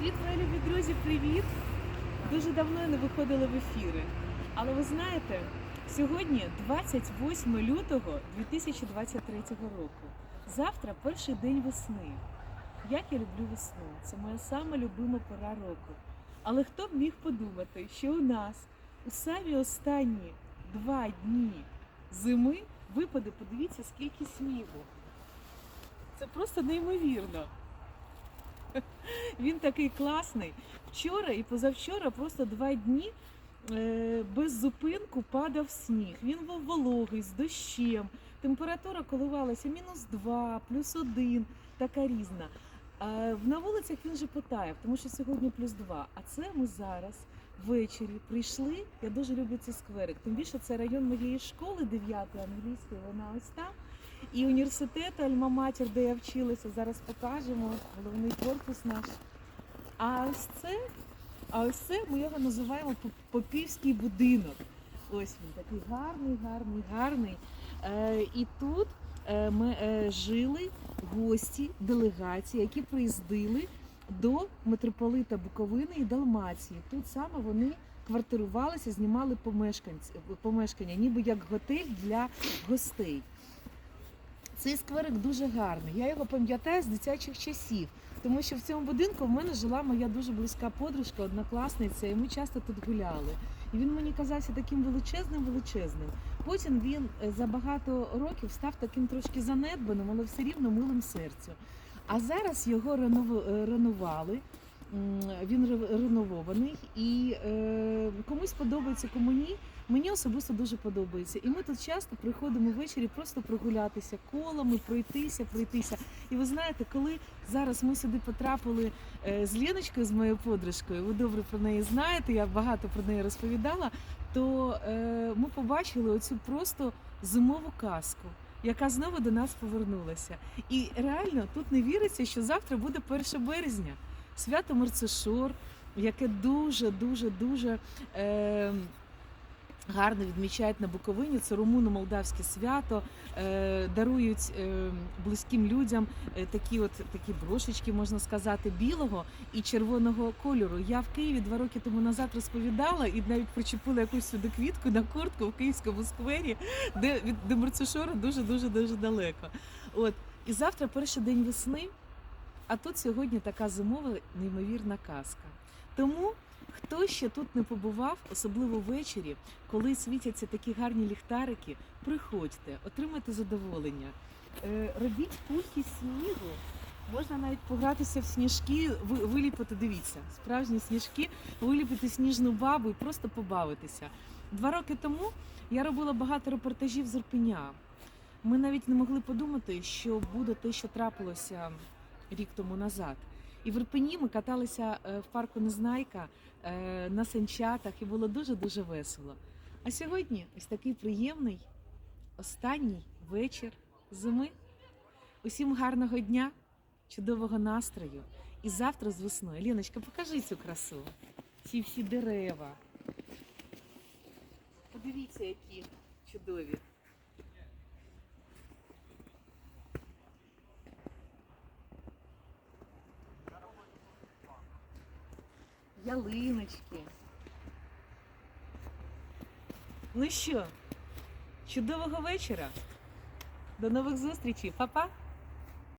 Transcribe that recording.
Привіт, мої любі друзі, привіт! Дуже давно не виходили в ефіри. Але ви знаєте, сьогодні 28 лютого 2023 року. Завтра перший день весни. Як я люблю весну. Це моя сама любима пора року. Але хто б міг подумати, що у нас у самі останні два дні зими випаде, подивіться, скільки снігу. Це просто неймовірно. Він такий класний. Вчора і позавчора просто два дні е, без зупинку падав сніг. Він був вологий, з дощем. Температура коливалася мінус 2, плюс 1, така різна. На вулицях він же потаяв, тому що сьогодні плюс 2. А це ми зараз ввечері прийшли. Я дуже люблю цей скверик. Тим більше це район моєї школи 9 англійської, вона ось там. І університету Альма-Матір, де я вчилася, зараз покажемо головний корпус наш. А ось це, а ось це ми його називаємо Попівський будинок. Ось він такий гарний, гарний, гарний. Е, і тут е, ми е, жили гості, делегації, які приїздили до митрополита Буковини і Далмації. Тут саме вони квартирувалися, знімали помешкання, ніби як готель для гостей. Цей скверик дуже гарний. Я його пам'ятаю з дитячих часів, тому що в цьому будинку в мене жила моя дуже близька подружка, однокласниця, і ми часто тут гуляли. І він мені казався таким величезним, величезним. Потім він е, за багато років став таким трошки занедбаним, але все рівно милим серцю. А зараз його е, ренували. Він ре- реновований і е, комусь подобається, кому ні. Мені особисто дуже подобається. І ми тут часто приходимо ввечері просто прогулятися колами, пройтися, пройтися. І ви знаєте, коли зараз ми сюди потрапили е, з Леночкою, з моєю подружкою, ви добре про неї знаєте, я багато про неї розповідала, то е, ми побачили оцю просто зимову казку. Яка знову до нас повернулася. І реально тут не віриться, що завтра буде 1 березня. Свято Мерцешор, яке дуже, дуже, дуже е, гарно відмічають на Буковині. Це румуно-молдавське свято, е, дарують е, близьким людям е, такі от такі брошечки, можна сказати, білого і червоного кольору. Я в Києві два роки тому назад розповідала і навіть причепила якусь сюди квітку на куртку в київському сквері, де від де Мерцешора дуже дуже дуже далеко. От і завтра перший день весни. А тут сьогодні така зимова неймовірна казка. Тому хто ще тут не побував, особливо ввечері, коли світяться такі гарні ліхтарики, приходьте, отримайте задоволення. Е, робіть кульки снігу. Можна навіть погратися в сніжки, виліпити, дивіться, справжні сніжки, виліпити сніжну бабу і просто побавитися. Два роки тому я робила багато репортажів з Ірпеня. Ми навіть не могли подумати, що буде те, що трапилося рік тому назад. І в Ірпені ми каталися е, в парку Незнайка е, на санчатах, і було дуже-дуже весело. А сьогодні ось такий приємний останній вечір зими. Усім гарного дня, чудового настрою. І завтра з весною. Ліночка, покажи цю красу. Ці всі дерева. Подивіться, які чудові. Ялиночки. Ну що, чудового вечора. До нових зустрічей, Па-па!